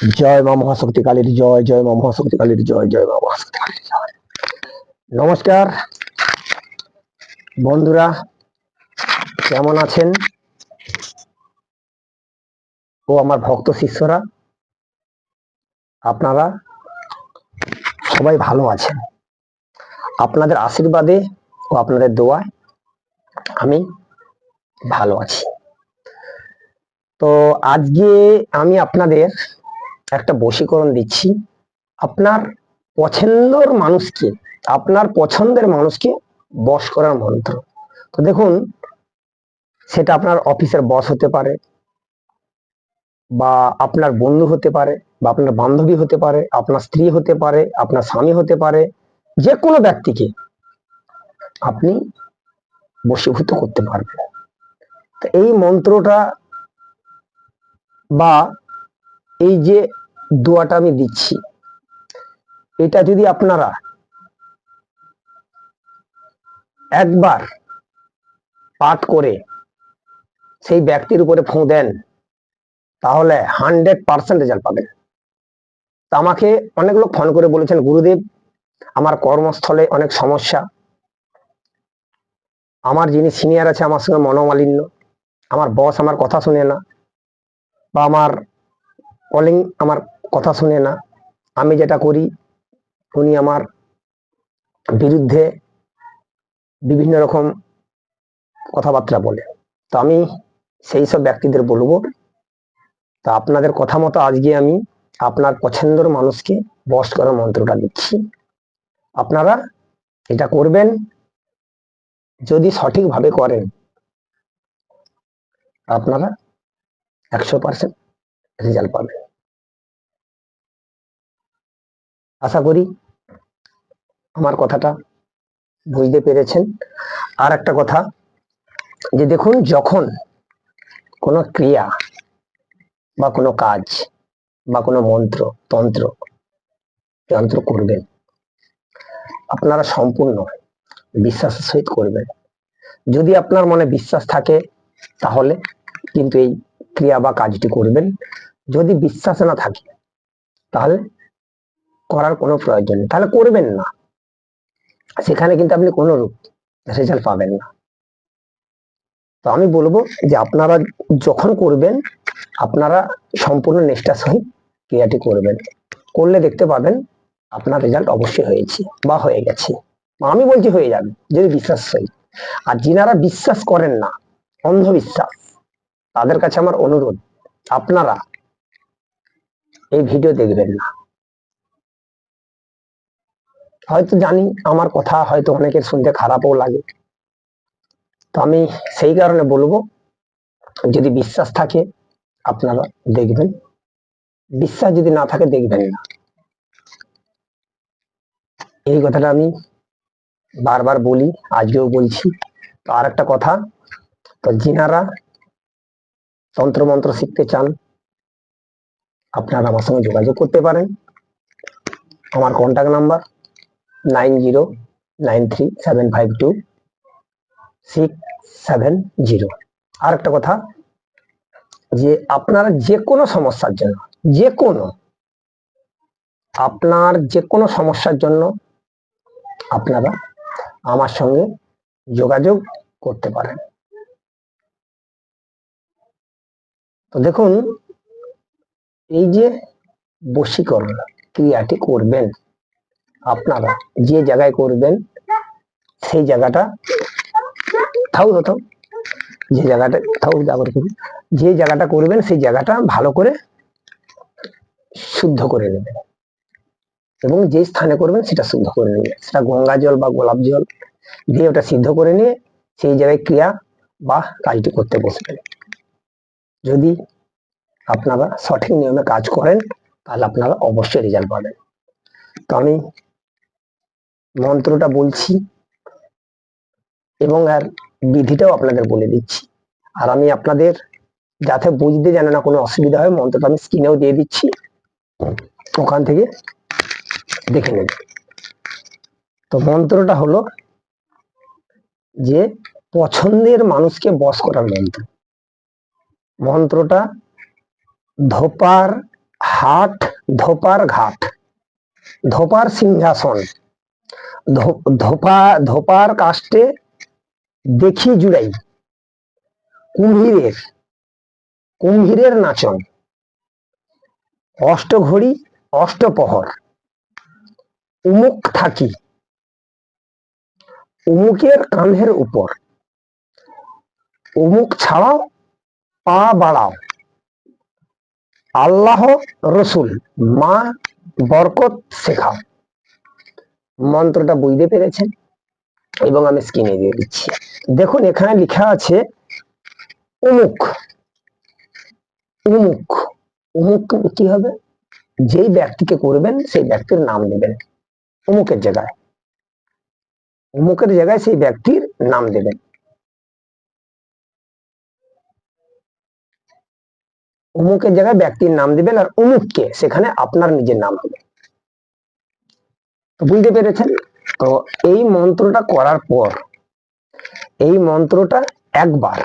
জয় মা মহাশক্তি কালীর জয় জয় মা মহাশক্তি কালীর জয় জয় মা মহাশক্তি কালীর জয়। নমস্কার। বন্ধুরা, কেমন আছেন? ও আমার ভক্ত শিষ্যরা, আপনারা সবাই ভালো আছেন। আপনাদের আশীর্বাদে ও আপনাদের দোয়ায় আমি ভালো আছি। তো আজকে আমি আপনাদের একটা বশীকরণ দিচ্ছি। আপনার পছন্দর মানুষকে, আপনার পছন্দের মানুষকে বশ করার মন্ত্র। তো দেখুন, সেটা আপনার অফিসের বস হতে পারে, বা আপনার বন্ধু হতে পারে, বা আপনার বান্ধবী হতে পারে, আপনার স্ত্রী হতে পারে, আপনার স্বামী হতে পারে, যে কোনো ব্যক্তিকে আপনি বশীভূত করতে পারবেন। তো এই মন্ত্রটা বা এই যে দোয়াটা আমি দিচ্ছি। এটা যদি আপনারা একবার পাঠ করে সেই ব্যক্তির উপরে ফোঁ দেন, তাহলে হান্ড্রেড পার্সেন্ট রেজাল্ট পাবেন। তা আমাকে অনেক লোক ফোন করে বলেছেন, গুরুদেব, আমার কর্মস্থলে অনেক সমস্যা। আমার যিনি সিনিয়র আছে, আমার সঙ্গে মনোমালিন্য। আমার বস আমার কথা শুনে না। বা আমার কলিং, আমার কথা শুনে না। আমি যেটা করি, উনি আমার বিরুদ্ধে বিভিন্ন রকম কথাবার্তা বলে তো আমি সেই সব ব্যক্তিদের বলব, তা আপনাদের কথা মতো আজকে আমি আপনার পছন্দের মানুষকে বস করার মন্ত্রটা দিচ্ছি আপনারা এটা করবেন, যদি সঠিকভাবে করেন, আপনারা একশো পার্সেন্ট রেজাল্ট পাবেন। আশা করি আমার কথাটা বুঝতে পেরেছেন। আর একটা কথা, যে দেখুন, যখন কোনো ক্রিয়া বা কোনো কাজ বা কোনো মন্ত্র, তন্ত্র, যন্ত্র করবেন, আপনারা সম্পূর্ণ বিশ্বাসের সহিত করবেন। যদি আপনার মনে বিশ্বাস থাকে, তাহলে কিন্তু এই ক্রিয়া বা কাজটি করবেন। যদি বিশ্বাস না থাকে, তাহলে করার কোনো প্রয়োজন নেই। তাহলে করবেন না। সেখানে কিন্তু আপনি কোনো রূপ রেজাল্ট পাবেন না। তো আমি বলব যে আপনারা যখন করবেন, আপনারা সম্পূর্ণ নিষ্ঠার সহিত ক্রিয়াটি করবেন। করলে দেখতে পাবেন আপনার রেজাল্ট অবশ্যই হয়েছে বা হয়ে গেছে। আমি বলছি হয়ে যাবে, যদি বিশ্বাস সহিত। আর যিনারা বিশ্বাস করেন না, অন্ধবিশ্বাস, তাদের কাছে আমার অনুরোধ, আপনারা এই ভিডিও দেখবেন না। হয়তো জানি, আমার কথা হয়তো অনেকের শুনতে খারাপও লাগে। তো আমি সেই কারণে বলব, যদি বিশ্বাস থাকে, আপনারা দেখবেন। বিশ্বাস যদি না থাকে, দেখবেন না। এই কথাটা আমি বারবার বলি, আজকেও বলছি। তো আর একটা কথা, তো যিনারা তন্ত্র মন্ত্র শিখতে চান, আপনারা আমার সঙ্গে যোগাযোগ করতে পারেন। আমার contact number nine zero nine three seven five two six seven zero. আর একটা কথা, যে আপনারা যে কোনো সমস্যার জন্য, যে কোনো, আপনার যে কোনো সমস্যার জন্য আপনারা আমার সঙ্গে যোগাযোগ করতে পারেন। তো দেখুন, এই যে বশীকরণ ক্রিয়াটি করবেন আপনারা যে জায়গায় করবেন, সেই জায়গাটা থাউ হতো যে জায়গাটা, থাউ জাগর করুন যে জায়গাটা করবেন, সেই জায়গাটা ভালো করে শুদ্ধ করে নেবেন। এবং যে স্থানে করবেন, সেটা শুদ্ধ করে নেবেন। সেটা গঙ্গা জল বা গোলাপ জল দিয়ে ওটা সিদ্ধ করে নিয়ে সেই জায়গায় ক্রিয়া বা কাজটি করতে বসবেন। যদি আপনারা সঠিক নিয়মে কাজ করেন, তাহলে আপনারা অবশ্যই রেজাল্ট পাবেন। তো আমি মন্ত্রটা বলছি এবং আর বিধিটাও আপনাদের বলে দিচ্ছি। আর আমি আপনাদের যাতে বুঝতে যেন না কোনো অসুবিধা হয়, মন্ত্রটা আমি স্ক্রিনেও দিয়ে দিচ্ছি। ওখান থেকে দেখে নেবেন তো মন্ত্রটা হলো যে পছন্দের মানুষকে বশ করার মন্ত্র। মন্ত্রটা ধোপার হাট, ধোপার ঘাট, ধোপার সিংহাসন। ধোপা, ধোপার কাষ্টে দেখি জুড়াই। কুম্ভীরের কুম্ভীরের নাচন। অষ্টঘড়ি, অষ্টপহর। উমুক থাকি। উমুকের কাঁধের উপর। উমুক ছাড়াও পা বাড়াও। আল্লাহ রসুল, মা বরকত শেখাও। মন্ত্রটা বুঝতে পেরেছেন? এবং আমি স্ক্রিনে দিয়ে দিচ্ছি। দেখুন, এখানে লেখা আছে, উমুক। উমুক। উমুক কি হবে? যেই ব্যক্তিকে করবেন, সেই ব্যক্তির নাম দেবেন। উমুকের জায়গায়। অমুকের জায়গায় সেই ব্যক্তির নাম দেবেন। অমুকের জায়গায় ব্যক্তির নাম দিবেন আর অমুককে সেখানে আপনার নিজের নাম হবে। তো বুঝতে পেরেছেন? তো এই মন্ত্রটা করার পর, এই মন্ত্রটা একবার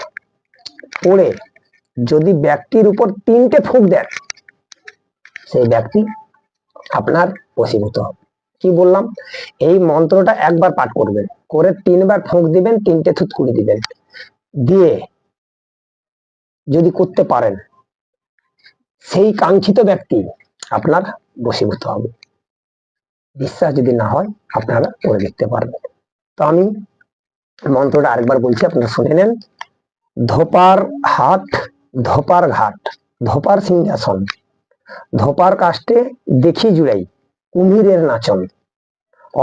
পড়ে যদি ব্যক্তির উপর তিনটে ফুঁক দেন, সেই ব্যক্তি আপনার বশীভূত হবে। কি বললাম? এই মন্ত্রটা একবার পাঠ করবেন, করে তিনবার ফুঁক দিবেন, তিনটে থুতকুড়ি দিবেন। দিয়ে যদি করতে পারেন, সেই কাঙ্ক্ষিত ব্যক্তি আপনার বশীভূত হবে। বিশ্বাস যদি না হয়, আপনারা করে দেখতে পারবেন। তো আমি মন্ত্রটা আরেকবার বলছি, আপনারা শুনে নেন। ধোপার হাট, ধোপার ঘাট, ধোপার সিংহাসন, ধোপার কাষ্টে দেখি জুড়াই কুমিরের নাচন,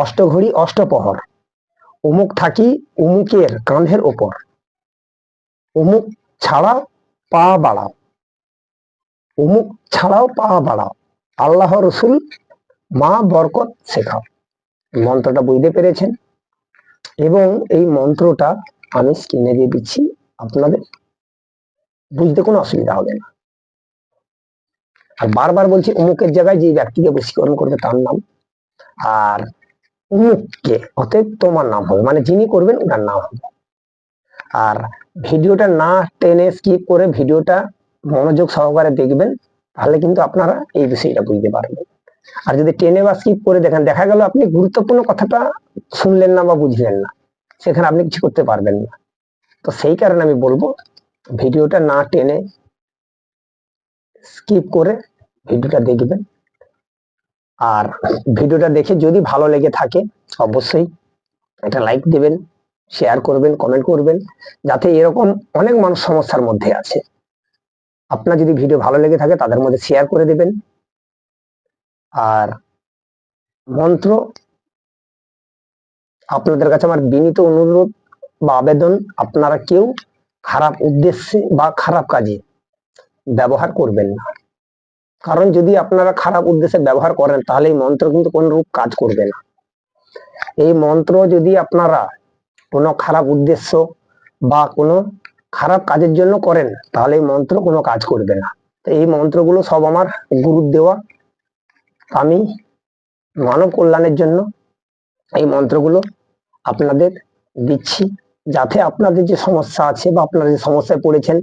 অষ্টঘড়ি অষ্টপহর, উমুক থাকি উমুকের কাঁধের ওপর, উমুক ছাড়াও পা বাড়াও, উমুক ছাড়াও পা বাড়াও, আল্লাহ রসুল মা বরকত শেখাও। মন্ত্রটা বুঝতে পেরেছেন? এবং এই মন্ত্রটা আমি স্ক্রিনে দিয়ে দিচ্ছি আপনাদের। বুঝতে কোনো অসুবিধা হবে না। আর বারবার বলছি, অমুকের জায়গায় যে ব্যক্তিকে বশীকরণ করবে তার নাম। আর অমুককে, অতএব তোমার নাম হবে। মানে যিনি করবেন, ওনার নাম হবে। আর ভিডিওটা না টেনে স্কিপ করে ভিডিওটা মনোযোগ সহকারে দেখবেন, তাহলে কিন্তু আপনারা এই বিষয়টা বুঝতে পারবেন। আর যদি টেনে বা স্কিপ করে দেখেন, দেখা গেল আপনি গুরুত্বপূর্ণ কথাটা শুনলেন না বা বুঝলেন না, সেখানে আপনি কিছু করতে পারবেন না। তো সেই কারণে আমি বলব, ভিডিওটা না টেনে স্কিপ করে ভিডিওটা দেখবেন। আর ভিডিওটা দেখে যদি ভালো লেগে থাকে, অবশ্যই একটা লাইক দেবেন শেয়ার করবেন কমেন্ট করবেন, যাতে এরকম অনেক মানুষ সমস্যার মধ্যে আছে। আপনার যদি ভিডিও ভালো লেগে থাকে, তাদের মধ্যে শেয়ার করে দেবেন। আর মন্ত্র আপনাদের কাছে আমার বিনীত অনুরোধ বা আবেদন, আপনারা কেউ খারাপ উদ্দেশ্যে বা খারাপ কাজে ব্যবহার করবেন না। কারণ যদি আপনারা খারাপ উদ্দেশ্যে ব্যবহার করেন, তাহলে এই মন্ত্র কিন্তু কোন রূপ কাজ করবে না। এই মন্ত্র যদি আপনারা কোনো খারাপ উদ্দেশ্য বা কোনো খারাপ কাজের জন্য করেন, তাহলে এই মন্ত্র কোনো কাজ করবে না। তো এই মন্ত্রগুলো সব আমার গুরুর দেওয়া আমি মানব কল্যাণের জন্য এই মন্ত্রগুলো আপনাদের দিচ্ছি যাতে আপনাদের যে সমস্যা আছে বা আপনারা যে সমস্যায় পড়েছেন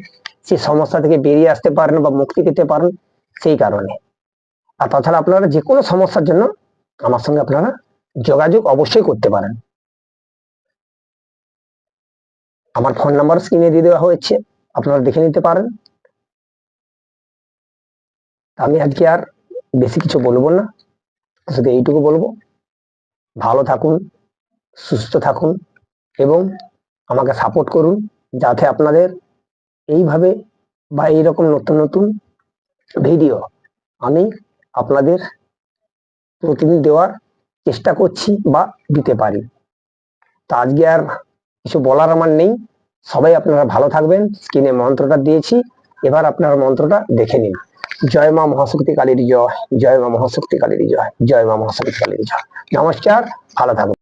সেই সমস্যা থেকে বেরিয়ে আসতে পারেন বা মুক্তি পেতে পারেন সেই কারণে। আর তাছাড়া আপনারা যে কোনো সমস্যার জন্য আমার সঙ্গে আপনারা যোগাযোগ অবশ্যই করতে পারেন। আমার ফোন নাম্বার স্ক্রিনে দিয়ে দেওয়া হয়েছে, আপনারা দেখে নিতে পারেন। আমি আজকে আর বেশি কিছু বলব না। শুধু এইটুকু বলব, ভালো থাকুন, সুস্থ থাকুন এবং আমাকে সাপোর্ট করুন যাতে আপনাদের এইভাবে বা এইরকম নতুন নতুন ভিডিও আমি আপনাদের প্রতিদিন দেওয়ার চেষ্টা করছি বা দিতে পারি। তা আজকে আর কিছু বলার আমার নেই। সবাই আপনারা ভালো থাকবেন। স্ক্রিনে মন্ত্রটা দিয়েছি। এবার আপনারা মন্ত্রটা দেখে নিন। জয় মা মহাশক্তি কালীর জয় জয় মা মহাশক্তি কালীর জয় জয় মা মহাশক্তি কালীর জয়। নমস্কার, ভালো থাকুন।